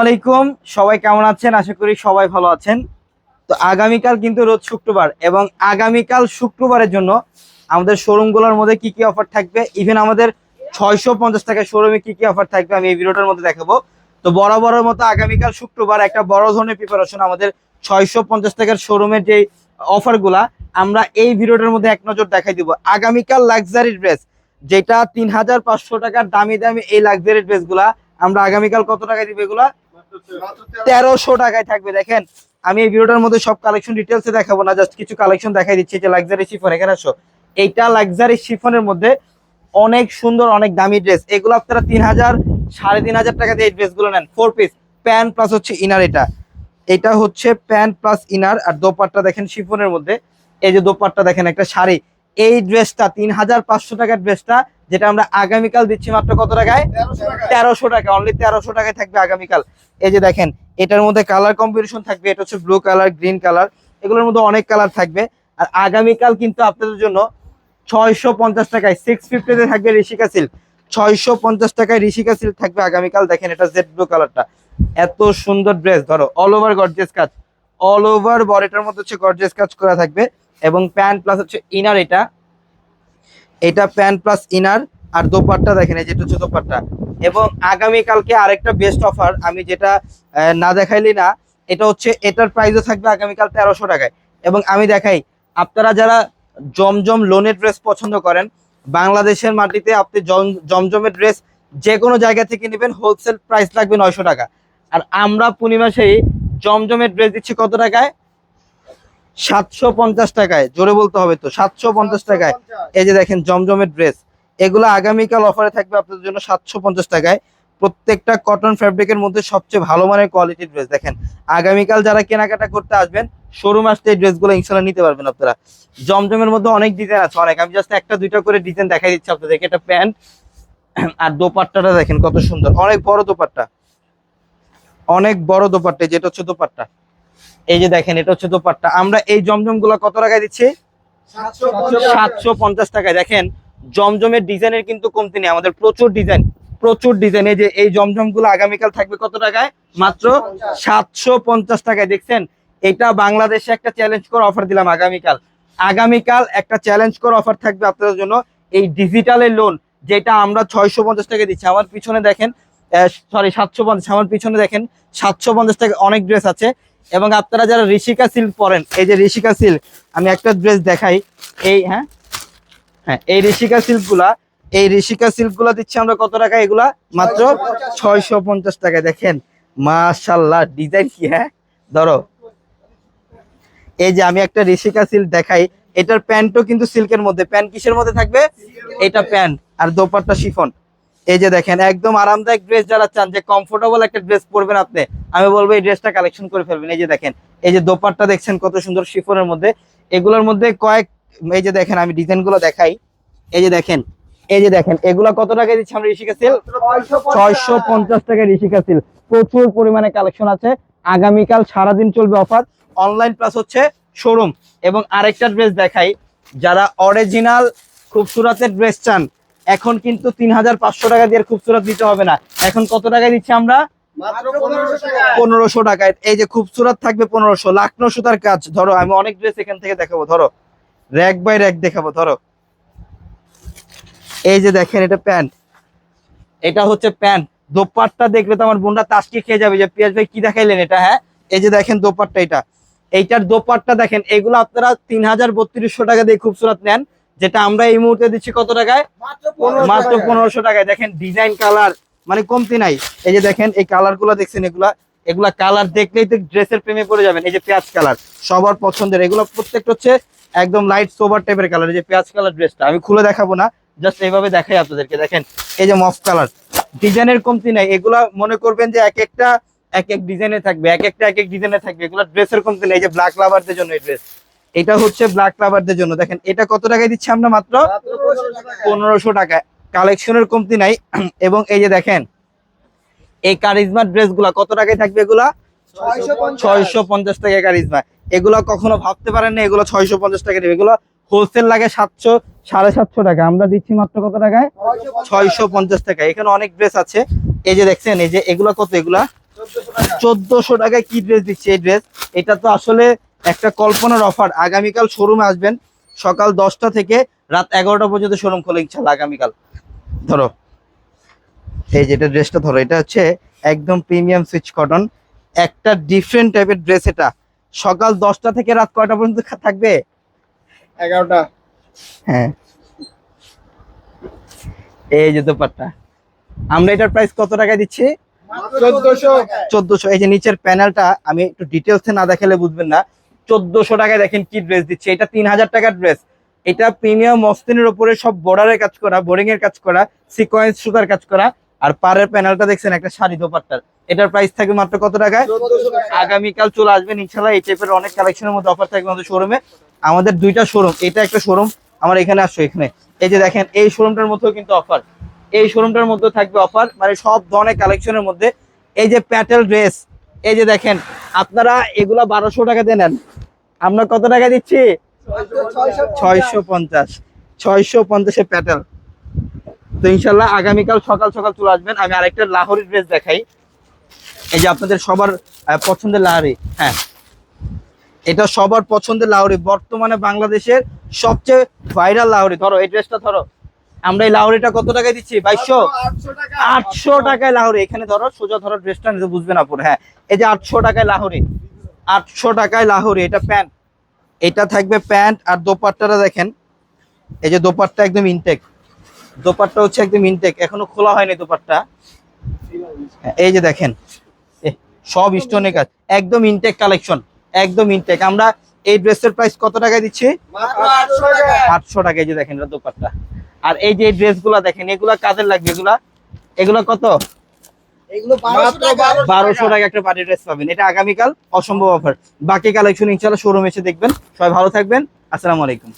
আলাইকুম। সবাই কেমন আছেন? আশা করি সবাই ভালো আছেন। তো আগামীকাল কিন্তু রোজ শুক্রবার এবং আগামীকাল শুক্রবারের জন্য আমাদের শোরুমগুলোর মধ্যে কি কি অফার থাকবে? ইভেন আমাদের ছয়শো পঞ্চাশ টাকার শোরুমে কি কি অফার থাকবে আমি এই ভিডিওটার মধ্যে দেখাবো। তো বরাবরের মতো আগামীকাল শুক্রবার একটা বড় ধরনের প্রিপারেশন আমাদের ছয়শো পঞ্চাশ টাকার শোরুমের যে অফারগুলা, আমরা এই ভিডিওটার মধ্যে এক নজর দেখাই দিব। আগামীকাল লাক্সারি ড্রেস যেটা তিন হাজার পাঁচশো টাকার দামি দামি এই লাক্সারি ড্রেসগুলা আমরা আগামীকাল কত টাকায় দিব এগুলা? তেরোশো টাকায় থাকবে, দেখেন। আমি এই ভিডিওটার মধ্যে সব কালেকশন ডিটেলসে দেখাবো না জাস্ট কিছু কালেকশন দেখাই দিচ্ছি যে লাক্সারি শিফন এখানে আসো। এইটা লাক্সারি শিফনের মধ্যে অনেক সুন্দর, অনেক দামি ড্রেস এগুলো আপনারা তিন হাজার, সাড়ে তিন হাজার টাকা দিয়ে এই ড্রেসগুলো নেন। ফোর পিস প্যান্ট প্লাস হচ্ছে ইনার এটা। এটা হচ্ছে প্যান্ট প্লাস ইনার আর দোপাট্টা দেখেন শিফনের মধ্যে। এই যে দোপাট্টা দেখেন, একটা শাড়ি। এই ড্রেসটা তিন হাজার পাঁচশো টাকার ড্রেসটা যেটা আমরা আগামীকাল দিচ্ছি মাত্র কত টাকায়? তেরোশো টাকা অনলি তেরোশো টাকায় থাকবে আগামীকাল। এই যে দেখেন এটার মধ্যে কালার কম্বিনেশন থাকবে এটা হচ্ছে ব্লু কালার গ্রিন কালার এগুলোর মধ্যে অনেক কালার থাকবে। আর আগামীকাল কিন্তু আপনাদের জন্য ছয়শো পঞ্চাশ টাকায় সিক্স ফিফটিতে থাকবে ঋষিকা সিল্ক ছয়শো পঞ্চাশ টাকায় ঋষিকা সিল্ক থাকবে আগামীকাল দেখেন এটা জেড ব্লু কালারটা এত সুন্দর ড্রেস ধরো অল ওভার গর্জেস কাজ। অল ওভার বডিটার মধ্যে হচ্ছে গর্জেস কাজ করা থাকবে। এবং প্যান্ট প্লাস হচ্ছে ইনার এটা। এটা প্যান্ট প্লাস ইনার। আর দোপাট্টা দেখেন, এই যেটা হচ্ছে দোপাট্টা। এবং আগামীকালকে আরেকটা বেস্ট অফার আমি যেটা না দেখাইলি না, এটা হচ্ছে, এটার প্রাইসও থাকবে আগামীকাল তেরোশো টাকায়। এবং আমি দেখাই, আপনারা যারা জমজম লোনের ড্রেস পছন্দ করেন, বাংলাদেশের মাটিতে আপনি জম- জমজমের ড্রেস যে কোনো জায়গা থেকে নেবেন হোলসেল প্রাইস লাগবে নয়শো টাকা। আর আমরা পূর্ণিমাসেই জমজমের ড্রেস দিচ্ছি কত টাকায়? সাতশো পঞ্চাশ টাকায় জোরে বলতে হবে তো সাতশো পঞ্চাশ টাকায়। এই যে দেখেন জমজমের ড্রেস এগুলো আগামীকাল অফারে থাকবে আপনাদের জন্য সাতশো পঞ্চাশ টাকায়। প্রত্যেকটা কটন ফ্যাব্রিকের মধ্যে সবচেয়ে ভালো মানের কোয়ালিটির ড্রেস দেখেন। আগামীকাল যারা কেনাকাটা করতে আসবেন শোরুম আসতে এই ড্রেসগুলো ইনশাল্লাহ নিতে পারবেন আপনারা। জমজমের মধ্যে অনেক ডিজাইন আছে অনেক। আমি জাস্ট একটা দুইটা করে ডিজাইন দেখাই দিচ্ছি আপনাদেরকে। এটা প্যান্ট আর দোপাট্টাটা দেখেন কত সুন্দর। অনেক বড় দোপাট্টা। অনেক বড় দোপাট্টা যেটা হচ্ছে দোপাট্টা। এই যে দেখেন এটা হচ্ছে দোপাট্টা। আমরা এই জমজমগুলা কত টাকায় দিচ্ছি? সাতশো পঞ্চাশ। টাকায়। দেখেন জমজমের ডিজাইনের কিন্তু কমতি নেই। আমাদের প্রচুর ডিজাইন প্রচুর ডিজাইন। এই যে এই জমজমগুলো আগামীকাল থাকবে কত টাকায়? মাত্র সাতশো পঞ্চাশ। টাকায়। দেখছেন এটা বাংলাদেশে একটা চ্যালেঞ্জ করে অফার দিলাম আগামীকাল। আগামীকাল একটা চ্যালেঞ্জ করে অফার থাকবে আপনাদের জন্য এই ডিজিটালের লোন যেটা আমরা ছয়শো পঞ্চাশ টাকা দিচ্ছি। আমার পিছনে দেখেন সরি সাতশো পঞ্চাশ আমার পিছনে দেখেন সাতশো পঞ্চাশ টাকা অনেক ড্রেস আছে। এবং আপনারা যারা ঋষিকা সিল্ক পরেন, এই যে ঋষিকা সিল্ক, আমি একটা ড্রেস দেখাই। এই হ্যাঁ? হ্যাঁ এই ঋষিকা সিল্কগুলা এই ঋষিকা সিল্কগুলা দিচ্ছি আমরা কত টাকা? এগুলা মাত্র ছয়শো পঞ্চাশ টাকা। দেখেন মাশাল্লাহ ডিজাইন কি হ্যাঁ? ধরো। এই যে আমি একটা ঋষিকা সিল্ক দেখাই, এটার প্যান্টও কিন্তু সিল্কের মধ্যে। প্যান্ট কিসের মধ্যে থাকবে? এটা প্যান্ট, আর দোপাট্টা শিফন। এই যে দেখেন, একদম আরামদায়ক ড্রেস যারা চান, যে কমফোর্টেবল একটা ড্রেস পরবেন আপনি, আমি বলব এই ড্রেসটা কালেকশন করে ফেলবেন। এই যে দেখেন, এই যে দোপাট্টা দেখছেন কত সুন্দর শিফনের মধ্যে। এগুলোর মধ্যে কয়েক, এই যে দেখেন, আমি ডিজাইনগুলো দেখাই। এই যে দেখেন, এই যে দেখেন, এগুলা কত টাকা দিচ্ছি আমরা ঋষিকা সিল ছয়শো পঞ্চাশ টাকা ঋষিকা সিল প্রচুর পরিমাণে কালেকশন আছে। আগামীকাল সারাদিন চলবে অফার। অনলাইন প্লাস হচ্ছে শোরুম এবং আরেকটা ড্রেস দেখাই। যারা অরিজিনাল খুবসুরাতের ড্রেস চান এখন কিন্তু তিন হাজার পাঁচশো টাকা দিয়ে খুবসুরত দিতে হবে না। এখন কত টাকায় দিচ্ছি আমরা? পনেরোশো টাকায়। এই যে খুবসুরত থাকবে পনেরোশো লাখনো সুতার কাজ। ধরো আমি অনেক ড্রেস এখান থেকে দেখাবো ধরো। র্যাক বাই র্যাক দেখাবো ধরো। এই যে দেখেন এটা প্যান্ট। এটা হচ্ছে প্যান্ট। দোপাট্টা দেখলে তো আমার বোনটা তাসকি খেয়ে যাবে যে পিয়াজ ভাই কি দেখাইলেন এটা হ্যাঁ? এই যে দেখেন দোপাট্টা এটা। এইটার দোপাট্টা দেখেন এগুলো আপনারা তিন হাজার বত্রিশশো টাকা দিয়ে খুবসুরত নেন। যেটা আমরা এই মুহূর্তে দিচ্ছি কত টাকায়? মাত্র পনেরোশো টাকায়। দেখেন ডিজাইন কালার মানে কমতি নাই। এই যে দেখেন এই কালারগুলা দেখছেন এগুলা? এগুলা কালার দেখলেই তো ড্রেসের প্রেমে পড়ে যাবেন। এই যে পেঁয়াজ কালার সবার পছন্দের। এগুলো প্রত্যেকটা হচ্ছে একদম লাইট সোবার টাইপের কালার এই যে পেঁয়াজ কালার ড্রেসটা আমি খুলে দেখাবো না জাস্ট এইভাবে দেখাই আপনাদেরকে। দেখেন এই যে মফ কালার ডিজাইনের কমতি নাই। এগুলা মনে করবেন যে এক একটা এক এক ডিজাইনে থাকবে এক একটা এক এক ডিজাইনে থাকবে। এগুলো ড্রেসের কমতি নেই। এই যে ব্ল্যাক লাভারদের জন্য এই ড্রেস এটা হচ্ছে ব্ল্যাক লাভারদের জন্য। দেখেন এটা কত টাকায় দিচ্ছি আমরা মাত্র? পনেরোশো টাকা কালেকশনের কমতি নাই। এবং এই যে দেখেন এই কারিজমা ড্রেসগুলা কত টাকায় থাকবে এগুলা? ছয়শো পঞ্চাশ। টাকা কারিজমা। এগুলো কখনো ভাবতে পারেন না এগুলো ছয়শো পঞ্চাশ টাকা দেবে এগুলো হোলসেল লাগে সাতশো সাড়ে সাতশো টাকা। আমরা দিচ্ছি মাত্র কত টাকায়? ছয়শো পঞ্চাশ টাকা। এখানে অনেক ড্রেস আছে। এই যে দেখছেন এই যে এগুলো কত এগুলা? চোদ্দশো টাকায় কি ড্রেস দিচ্ছে এই ড্রেস এটা তো আসলে একটা কল্পনার অফার। আগামীকাল শোরুমে আসবেন সকাল দশটা থেকে রাত এগারোটা পর্যন্ত শোরুম খোলে ইনশাল্লাহ আগামীকাল। ধরো এই যেটা ড্রেসটা ধরো এটা হচ্ছে একদম প্রিমিয়াম সুইচ কটন একটা ডিফারেন্ট টাইপের ড্রেস এটা। সকাল দশটা থেকে রাত কয়টা পর্যন্ত থাকবে? এগারোটা। হ্যাঁ। এই যে দোপাট্টা। আমরা এটার প্রাইস কত টাকা দিচ্ছি? চোদ্দশো। চোদ্দশো। এই যে নিচের প্যানেলটা আমি একটু ডিটেলসে না দেখালে বুঝবেন না। চোদ্দশো টাকায় দেখেন কি ড্রেস দিচ্ছে। এটা তিন হাজার টাকার ড্রেস এটা প্রিমিয়াম মসলিনের উপরে সব বর্ডারের কাজ করা বোরিং এর কাজ করা সিকোয়েন্স সুতার কাজ করা। আর পাড়ের প্যানেলটা দেখছেন একটা শাড়ি দোপাট্টার। এটার প্রাইস থাকবে মাত্র কত টাকায়? টাকা। আগামীকাল চলে আসবেন। ইনশাল্লাহ এই টাইপের অনেক কালেকশনের মধ্যে অফার থাকবে আমাদের শোরুমে আমাদের দুইটা শোরুম এটা একটা শোরুম আমার এখানে আসছো এখানে। এই যে দেখেন এই শোরুমটার মধ্যেও কিন্তু অফার এই শোরুমটার মধ্যে থাকবে অফার মানে সব ধরনের কালেকশনের মধ্যে। এই যে প্যাটেল ড্রেস এই যে দেখেন, আপনারা এগুলা বারোশো টাকা দিয়ে নেন। আমরা কত টাকা দিচ্ছি? ছয়শো পঞ্চাশ। ছয়শো পঞ্চাশে প্যাটেল। তো ইনশাল্লাহ আগামীকাল সকাল সকাল চলে আসবেন। আমি আরেকটা লাহোরি ড্রেস দেখাই। এই যে আপনাদের সবার পছন্দের লাহরি। হ্যাঁ। এটা সবার পছন্দের লাহোরি। বর্তমানে বাংলাদেশের সবচেয়ে ভাইরাল লাহোরি। ধরো, এই ড্রেসটা ধরো। আমরা এই লাহোরিটা কত টাকায় দিচ্ছি? বাইশশো? আটশো টাকায় লাহোরি। এখানে ধরো সোজা ধরো ড্রেসটা নিতে বুঝবে না পুরো হ্যাঁ। এই যে আটশো টাকায় লাহোরি। আটশো টাকায় লাহোরি এটা প্যান্ট এটা থাকবে প্যান্ট আর দোপাট্টাটা দেখেন। এই যে দোপাট্টা একদম ইনটেক দোপাট্টা হচ্ছে একদম ইনটেক এখনও খোলা হয়নি দোপাট্টা। হ্যাঁ, এই যে দেখেন। সব স্টোনের কাজ। একদম ইনটেক কালেকশন একদম ইনটেক আমরা এই ড্রেসের প্রাইস কত টাকায় দিচ্ছি? আটশো টাকায় আটশো টাকা এই যে দেখেন এটা দোপাট্টা। আর এই যে ড্রেসগুলো দেখেন এগুলা কাজের লাগবে এগুলা? এগুলা কত? এগুলো বারোশো বারোশো টাকা। একটা পার্টি ড্রেস পাবেন। এটা আগামীকাল অসম্ভব অফার বাকি কালেকশন ইনশাল্লাহ শোরুম এসে দেখবেন। সবাই ভালো থাকবেন। আসসালামু আলাইকুম।